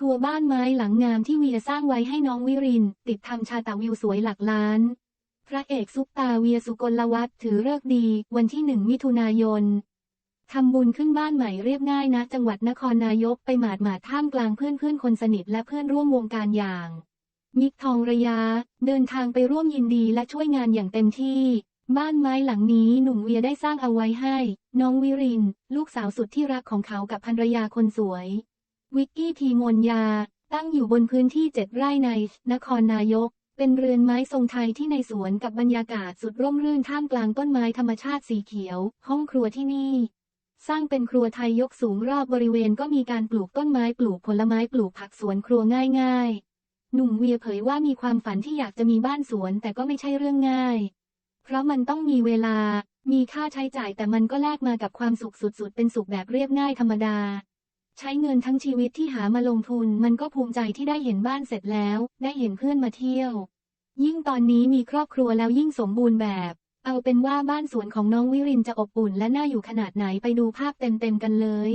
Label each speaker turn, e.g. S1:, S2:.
S1: ทัวร์บ้านไม้หลังงามที่เวียสร้างไว้ให้น้องวิริน ติดทำชาตาวิวสวยหลักล้าน พระเอกซุปตาเวียสุกลวัฒน์ถือเลิกดี วันที่หนึ่งมิถุนายนทำบุญขึ้นบ้านใหม่เรียบง่ายนะ จังหวัดนครนายกไปหมาดหมาดท่ามกลางเพื่อนเพื่อนคนสนิทและเพื่อนร่วมวงการอย่าง มิกทองระยะเดินทางไปร่วมยินดีและช่วยงานอย่างเต็มที่ บ้านไม้หลังนี้หนุ่มเวียได้สร้างเอาไว้ให้ น้องวิริน ลูกสาวสุดที่รักของเขากับภรรยาคนสวย วิกกี้ทีมนยา ตั้งอยู่บนพื้นที่เจ็ดไร่ใน นครนายก เป็นเรือนไม้ทรงไทยที่ในสวนกับบรรยากาศสุดร่มรื่นท่ามกลางต้นไม้ธรรมชาติสีเขียว ห้องครัวที่นี่ สร้างเป็นครัวไทยยกสูงรอบบริเวณก็มีการปลูกต้นไม้ปลูกผลไม้ปลูกผักสวนครัวง่าย ๆ หนุ่มเวียเผยว่ามีความฝันที่อยากจะมีบ้านสวนแต่ก็ไม่ใช่เรื่องง่าย เพราะมันต้องมีเวลา มีค่าใช้จ่ายแต่มันก็แลกมากับความสุขสุดๆ เป็นสุขแบบเรียบง่ายธรรมดา ใช้เงินทั้งชีวิตที่หามาลงทุนมันก็ภูมิใจที่ได้เห็นบ้านเสร็จแล้ว ได้เห็นเพื่อนมาเที่ยว ยิ่งตอนนี้มีครอบครัวแล้วยิ่งสมบูรณ์แบบ เอาเป็นว่าบ้านสวนของน้องวิรินจะอบอุ่นและน่าอยู่ขนาดไหนไปดูภาพเต็มๆกันเลย